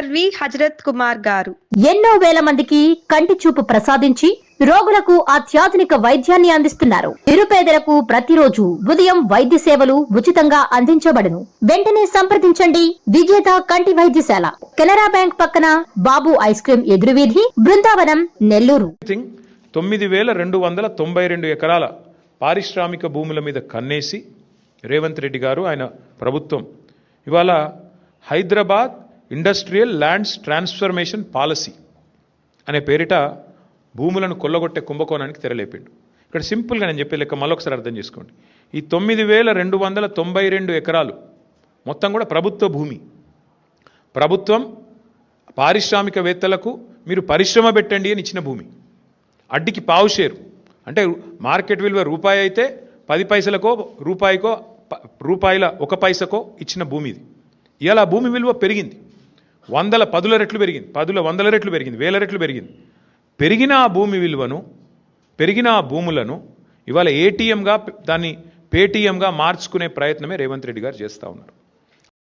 LV Hazrat Kumar గారు. ఎన్నో వేల మందికి కంటి చూపు ప్రసాదించి రోగులకు అత్యాధునిక వైద్యాన్ని అందిస్తున్నారు. నిరుపేదలకు ప్రతిరోజు ఉదయం వైద్య సేవలు ఉచితంగా అందించబడును. వెంటనే సంప్రదించండి. విజేత కంటి వైద్యశాల. కెనరా బ్యాంక్ పక్కన బాబు ఐస్ క్రీం ఎదురువీధి బృందావనం నెల్లూరు. తొమ్మిది వేల రెండు వందల తొంభై రెండు ఎకరాల పారిశ్రామిక భూముల మీద కన్నేసి రేవంత్ రెడ్డి గారు ఆయన ప్రభుత్వం. ఇవాళ Hyderabad industrial lands transformation policy అనే పేరిట భూములను కొల్లగొట్టే కుంభకోణానికి తెరలేపిండు. ఇక్కడ సింపుల్గా నేను చెప్పే లెక్క మళ్ళొకసారి అర్థం చేసుకోండి. ఈ తొమ్మిది వేల రెండు వందల తొంభై రెండు ఎకరాలు మొత్తం కూడా ప్రభుత్వ భూమి. ప్రభుత్వం పారిశ్రామికవేత్తలకు మీరు పరిశ్రమ పెట్టండి అని ఇచ్చిన భూమి. అడ్డికి పావు షేరు. అంటే మార్కెట్ విలువ రూపాయి అయితే పది పైసలకో రూపాయికో ప- రూపాయల ఒక పైసకో ఇచ్చిన భూమి ఇది. ఇలా భూమి విలువ పెరిగింది. వందల పదుల రెట్లు పెరిగింది. పదుల వందల రెట్లు పెరిగింది. వేల రెట్లు పెరిగింది. పెరిగిన ఆ భూమి విలువను పెరిగిన ఆ భూములను ఇవాళ ఏటీఎంగా దాన్ని పేటీఎంగా మార్చుకునే ప్రయత్నమే రేవంత్ రెడ్డి గారు చేస్తూ ఉన్నారు.